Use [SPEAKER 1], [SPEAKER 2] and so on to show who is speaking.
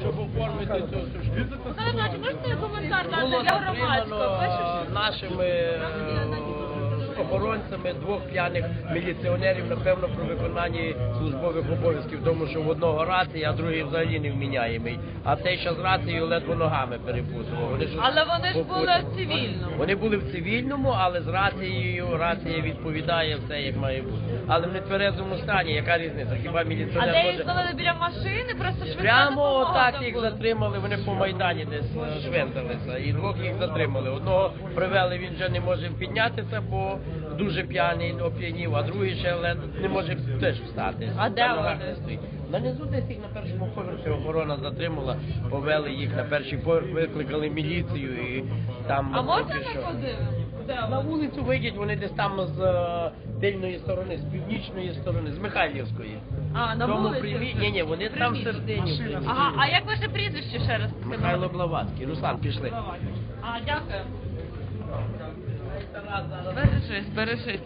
[SPEAKER 1] щоб оформити цю сушку.
[SPEAKER 2] Можете коментар дати для громадського?
[SPEAKER 1] нашими е, охоронцями двох п'яних міліціонерів, напевно, про виконання службових обов'язків, тому що в одного рація, а другий взагалі не вміняємий. А цей ще з рацією ледве ногами перепутував. Вони щось
[SPEAKER 2] Але вони ж були в цивільному.
[SPEAKER 1] Вони були в цивільному, але з рацією рація відповідає все, як має бути. Але в нетверезому стані, яка різниця? Хіба
[SPEAKER 2] А
[SPEAKER 1] міліціонер
[SPEAKER 2] де їх
[SPEAKER 1] може...
[SPEAKER 2] зловили біля машини? Просто швидка
[SPEAKER 1] Прямо отак їх затримали, вони по Майдані десь е, швенталися, і двох їх затримали. Одного привели, він вже не може піднятися, бо дуже п'яний, оп'янів, а другий ще лед не може теж встати.
[SPEAKER 2] А де вони?
[SPEAKER 1] не стоїть. На низу десь їх на першому поверсі охорона затримала, повели їх на перший поверх, викликали міліцію і там
[SPEAKER 2] А можна
[SPEAKER 1] що.
[SPEAKER 2] ми?
[SPEAKER 1] На вулицю вийдуть, вони десь там з е, тильної сторони, з північної сторони, з Михайлівської.
[SPEAKER 2] А, на
[SPEAKER 1] Тому
[SPEAKER 2] вулиці?
[SPEAKER 1] примі... Ні, ні, вони там всередині.
[SPEAKER 2] Ага, а як ваше прізвище ще раз?
[SPEAKER 1] Михайло Блаватський. Руслан, пішли.
[SPEAKER 2] А, дякую. Бережись, бережись.